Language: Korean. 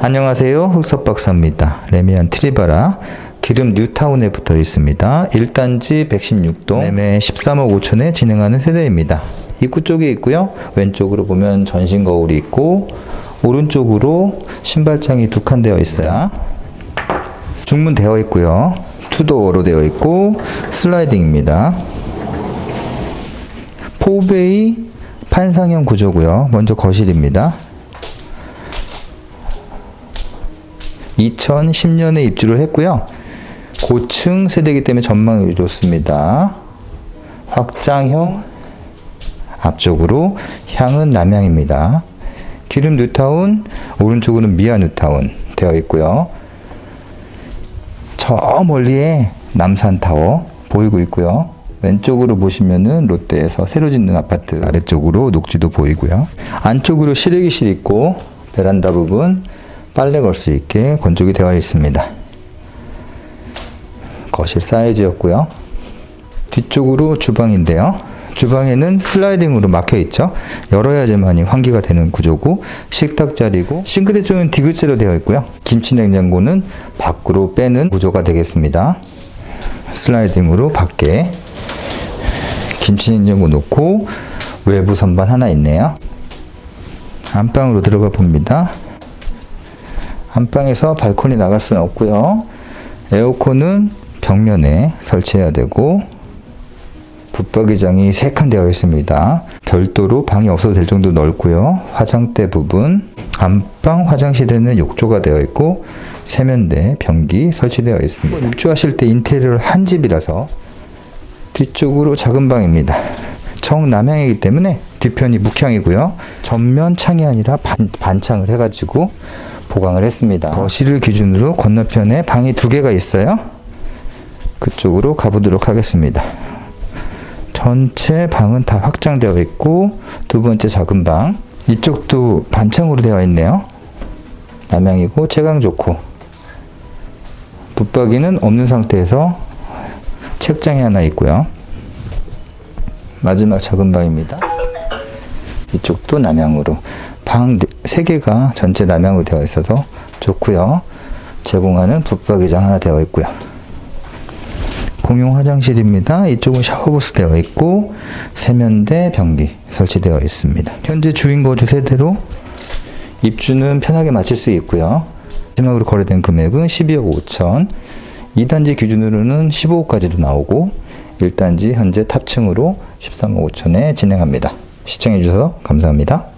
안녕하세요. 흑석박사입니다. 레미안 트리바라 기름 뉴타운에 붙어 있습니다. 1단지 116동 매매 13억 5천에 진행하는 세대입니다. 입구 쪽에 있고요. 왼쪽으로 보면 전신 거울이 있고 오른쪽으로 신발장이 두 칸 되어 있어요. 중문 되어 있고요. 투도어로 되어 있고 슬라이딩입니다. 포베이 판상형 구조고요. 먼저 거실입니다. 2010년에 입주를 했고요. 고층 세대이기 때문에 전망이 좋습니다. 확장형 앞쪽으로 향은 남향입니다. 기름 뉴타운 오른쪽으로는 미아 뉴타운 되어 있고요. 저 멀리에 남산 타워 보이고 있고요. 왼쪽으로 보시면은 롯데에서 새로 짓는 아파트 아래쪽으로 녹지도 보이고요. 안쪽으로 실외기실 있고 베란다 부분 빨래 걸 수 있게 건조기 되어 있습니다. 거실 사이즈였고요. 뒤쪽으로 주방인데요. 주방에는 슬라이딩으로 막혀 있죠. 열어야지만이 환기가 되는 구조고 식탁 자리고 싱크대 쪽은 디귿자로 되어 있고요. 김치 냉장고는 밖으로 빼는 구조가 되겠습니다. 슬라이딩으로 밖에 김치 냉장고 놓고 외부 선반 하나 있네요. 안방으로 들어가 봅니다. 안방에서 발코니 나갈 수는 없고요. 에어컨은 벽면에 설치해야 되고 붙박이장이 세칸 되어 있습니다. 별도로 방이 없어도 될 정도 넓고요. 화장대 부분, 안방 화장실에는 욕조가 되어 있고 세면대, 변기 설치되어 있습니다. 입주하실 때 인테리어를 한 집이라서 뒤쪽으로 작은 방입니다. 정남향이기 때문에 뒤편이 북향이고요. 전면 창이 아니라 반, 반창을 해가지고 보강을 했습니다. 거실을 기준으로 건너편에 방이 두 개가 있어요. 그쪽으로 가보도록 하겠습니다. 전체 방은 다 확장되어 있고 두 번째 작은 방 이쪽도 반창으로 되어 있네요. 남향이고 채광 좋고 붙박이는 없는 상태에서 책장이 하나 있고요. 마지막 작은 방입니다. 이쪽도 남향으로 방세 개가 전체 남향으로 되어 있어서 좋고요. 제공하는 붙박이장 하나 되어 있고요. 공용 화장실입니다. 이쪽은 샤워부스 되어 있고 세면대, 변기 설치되어 있습니다. 현재 주인 거주 세대로 입주는 편하게 마칠 수 있고요. 마지막으로 거래된 금액은 12억 5천. 2단지 기준으로는 15억까지도 나오고 1단지 현재 탑층으로 13억 5천에 진행합니다. 시청해 주셔서 감사합니다.